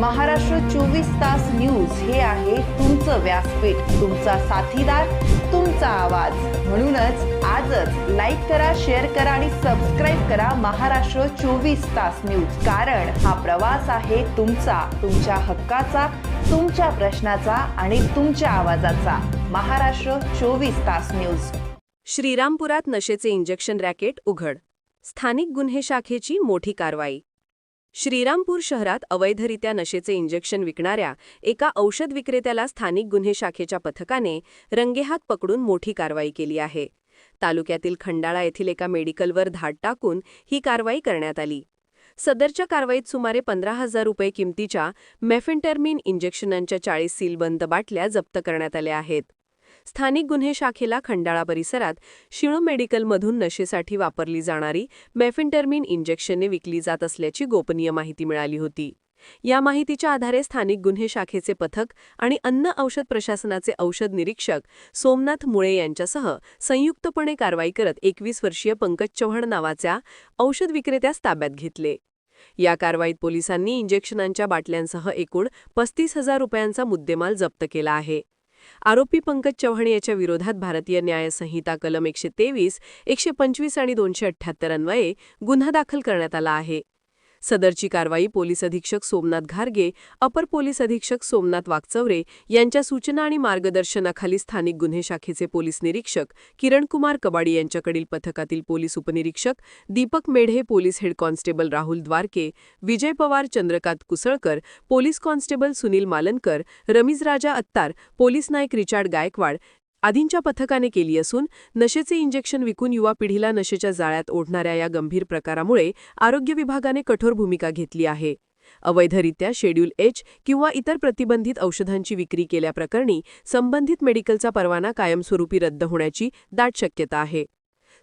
महाराष्ट्र चोवीस तास न्यूज हे आहे तुमचं व्यासपीठ. तुमचा साथीदार तुमचा आवाज. म्हणूनच आजच लाईक करा शेअर करा आणि सबस्क्राईब करा महाराष्ट्र चोवीस तास न्यूज. कारण हा प्रवास आहे तुमचा तुमच्या हक्काचा तुमच्या प्रश्नाचा आणि तुमच्या आवाजाचा. महाराष्ट्र चोवीस तास न्यूज. श्रीरामपुरात नशेचे इंजेक्शन रॅकेट उघड. स्थानिक गुन्हे शाखेची मोठी कारवाई. श्रीरामपूर शहरात अवैधरित्या नशेचे इंजेक्शन विकणाऱ्या एका औषध विक्रेत्याला स्थानिक गुन्हे शाखेच्या पथकाने रंगेहात पकडून मोठी कारवाई केली आहे. तालुक्यातील खंडाळा येथील एका मेडिकलवर धाड टाकून ही कारवाई करण्यात आली. सदरच्या कारवाईत सुमारे पंधरा हजार रुपये किमतीच्या मेफेंटर्मिन इंजेक्शनांच्या चाळीस सीलबंद बाटल्या जप्त करण्यात आल्या आहेत. स्थानिक गुन्हे शाखेला खंडाळा परिसरात शिणू मेडिकलमधून नशेसाठी वापरली जाणारी मेफिनटर्मिन इंजेक्शने विकली जात असल्याची गोपनीय माहिती मिळाली होती. या माहितीच्या आधारे स्थानिक गुन्हे शाखेचे पथक आणि अन्न औषध प्रशासनाचे औषध निरीक्षक सोमनाथ मुळे यांच्यासह संयुक्तपणे कारवाई करत एकवीस वर्षीय पंकज चव्हाण नावाच्या औषध विक्रेत्यास ताब्यात घेतले. या कारवाईत पोलिसांनी इंजेक्शनांच्या बाटल्यांसह एकूण पस्तीस हजार रुपयांचा मुद्देमाल जप्त केला आहे. आरोपी पंकज चव्हाण याच्या विरोधात भारतीय न्यायसंहिता कलम एकशे तेवीस एकशे पंचवीस आणि दोनशे अठ्ठ्याहत्तर अन्वये गुन्हा दाखल करण्यात आला आहे. सदरची कारवाई पोलीस अधीक्षक सोमनाथ घारगे अपर पोलीस अधीक्षक सोमनाथ वागचौरे यांच्या सूचना आणि मार्गदर्शनाखाली स्थानिक गुन्हे शाखेचे पोलीस निरीक्षक किरणकुमार कबाडी यांच्याकडील पथकातील पोलीस उपनिरीक्षक Deepak Medhe police head constable Rahul Dwarke Vijay Pawar Chandrakant Kusalkar police constable Sunil Malankar Ramiz Raja Attar police नायक रिचार्ड गायकवाड आदींच्या पथकाने केली असून नशेचे इंजेक्शन विकून युवा पिढीला नशेच्या जाळ्यात ओढणाऱ्या या गंभीर प्रकारामुळे आरोग्य विभागाने कठोर भूमिका घेतली आहे. अवैधरित्या शेड्यूल एच किंवा इतर प्रतिबंधित औषधांची विक्री केल्याप्रकरणी संबंधित मेडिकलचा परवाना कायमस्वरूपी रद्द होण्याची दाट शक्यता आहे.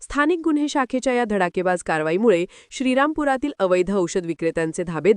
स्थानिक गुन्हे शाखेच्या या धडाकेबाज कारवाईमुळे श्रीरामपुरातील अवैध औषध विक्रेत्यांचे धाबे